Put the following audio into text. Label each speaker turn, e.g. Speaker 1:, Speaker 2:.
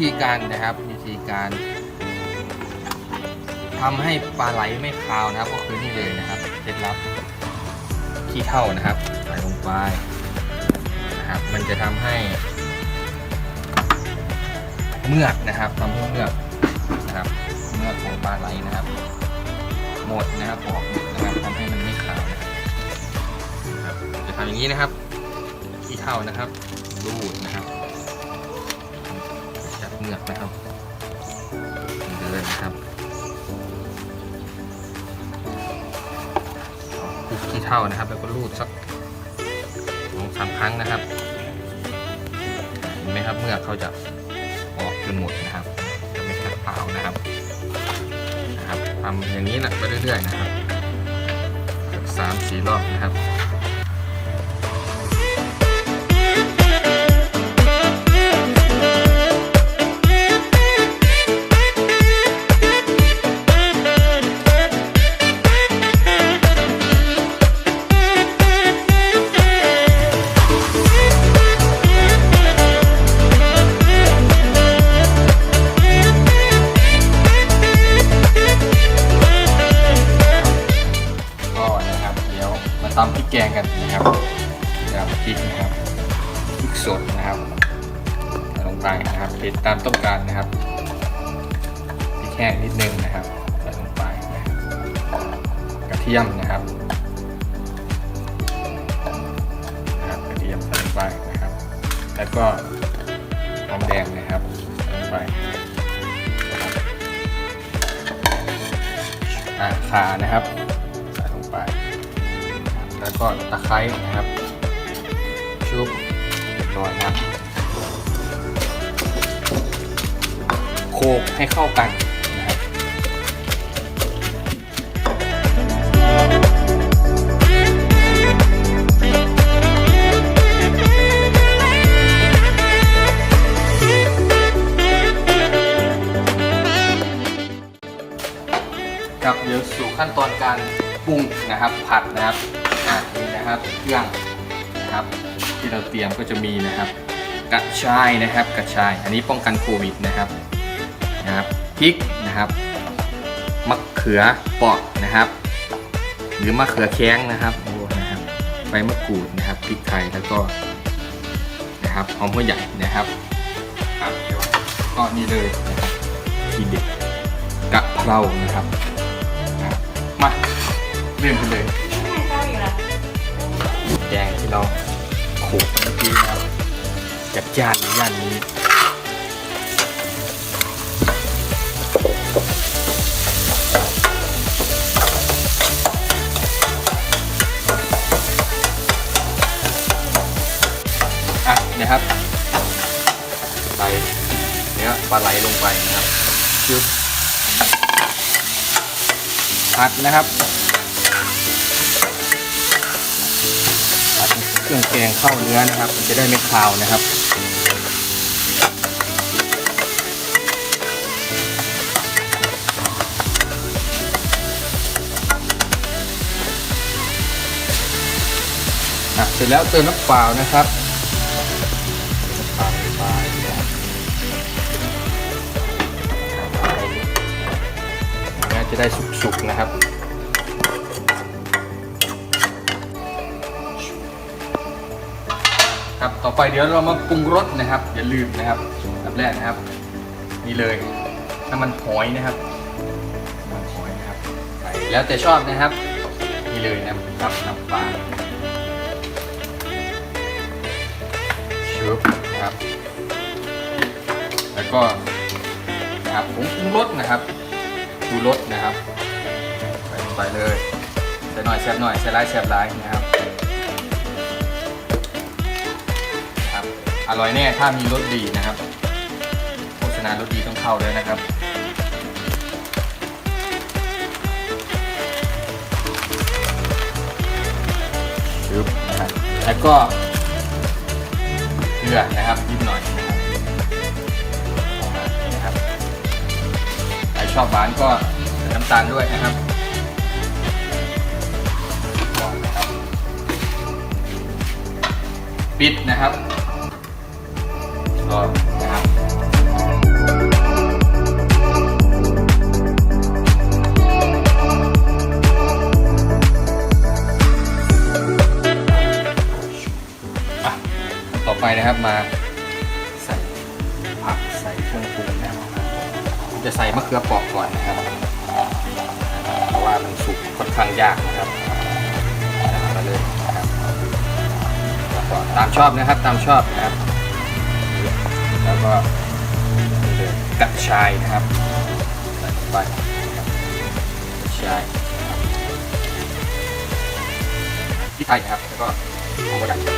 Speaker 1: ธีการนะครับ วิธีการทำให้ปลาไหลไม่คาวนะครับ ก็คือนี่เลยนะครับเคล็ดลับขี้เท่านะครับใส่ลงไปนะครับ มันจะทำให้ เมือกนะครับทำให้เมือกนะครับ เมือกของปลาไหลนะครับ หมดนะครับออกหมดนะครับทำให้มันไม่ขาวนะครับจะทำอย่างนี้นะครับขี้เท่านะครับรูดนะครับือกนะครับนี่เลยนะครับคลุกขี้เท่านะครับ แล้วก็รูดสักสองสามครั้งนะครับเห็นไหมครับเมือกเขาจะออกจนหมดนะครับ จะไม่แค่าวนะครับนะครับทำอย่างนี้นะไปเรื่อยๆนะครับสามสี่รอบนะครับ ดี๋ยวมาตำพริกแกงกันนะครับเดี๋ยวพริกนะครับพริกสดนะครับใส่ลงไปนะครับเผ็ดตามต้องการนะครับพริกแห้งนิดนึงนะครับใส่ลงไปนะกระเทียมนะครับนะครับกระเทียมใส่ลงไปนะครับ แล้วก็หอมแดงนะครับใส่ลงไปอ่าขานะครับ แล้วก็ตะไคร้นะครับ ชุบเรียบร้อยนะครับโขกให้เข้ากันนะครับครับเดี๋ยวสู่ขั้นตอนการปรุงนะครับ ผัดนะครับ นะครับเครื่องนะครับที่เราเตรียมก็จะมีนะครับกระชายนะครับกระชาย อันนี้ป้องกันโควิดนะครับนะครับพริกนะครับมะเขือเปาะนะครับ หรือมะเขือแข้งนะครับโอ้นะครับใบมะกรูดนะครับพริกไทยแล้วก็นะครับหอมหัวใหญ่นะครับครับเดี๋ยวก็นี่เลยนะครับทีเด็ดกะเพรานะครับมาเริ่มกันเลย แกงที่เราขลกเมื่อกี้นะครับจัดจานย่านนี้อะนะครับใส่เนื้อปลาไหลลงไปนะครับชึบผัดนะครับ เครื่องแกงเข้าเนื้อนะครับ มันจะได้ไม่คาวนะครับอะเสร็จแล้วเติมน้ำเปล่านะครับน้ำเปล่าลงไปนะครับเนื้อจะได้สุกๆนะครับ ต่อไปเดี๋ยวเรามาปรุงรสนะครับอย่าลืมนะครับอันแรกนะครับนี่เลยน้ำมันหอยนะครับน้ำมันหอยนะครับใส่แล้วแต่ชอบนะครับนี่เลยนะครับน้ำปลาชุบนะครับ แล้วก็นะครับผงปรุงรสนะครับดูรสนะครับใส่ลงไปเลยใส่หน่อยแซ่บหน่อยใส่หลายแซ่บหลายนะครับ อร่อยแน่ถ้ามีรสดีนะครับโฆษณารสดีต้องเข้าเลยนะครับชึบนะครับแล้วก็เกลือนะครับนิดหน่อยนะครับใครชอบหวานก็ใส่น้ำตาลด้วยนะครับก่อนนะครับ ก็ต่อไปนะครับมาใส่ผักใส่เครื่องปรุงนะครับจะใส่มะเขือเปราะก่อนนะครับ เพราะว่ามันสุกค่อนข้างยากนะครับมาเลยนะครับตามชอบนะครับตามชอบนะครับ แล้วก็กระชายนะครับใส่ลงไปกระชายนะครับพริกไทยครับ แล้วก็หอมกระดาษ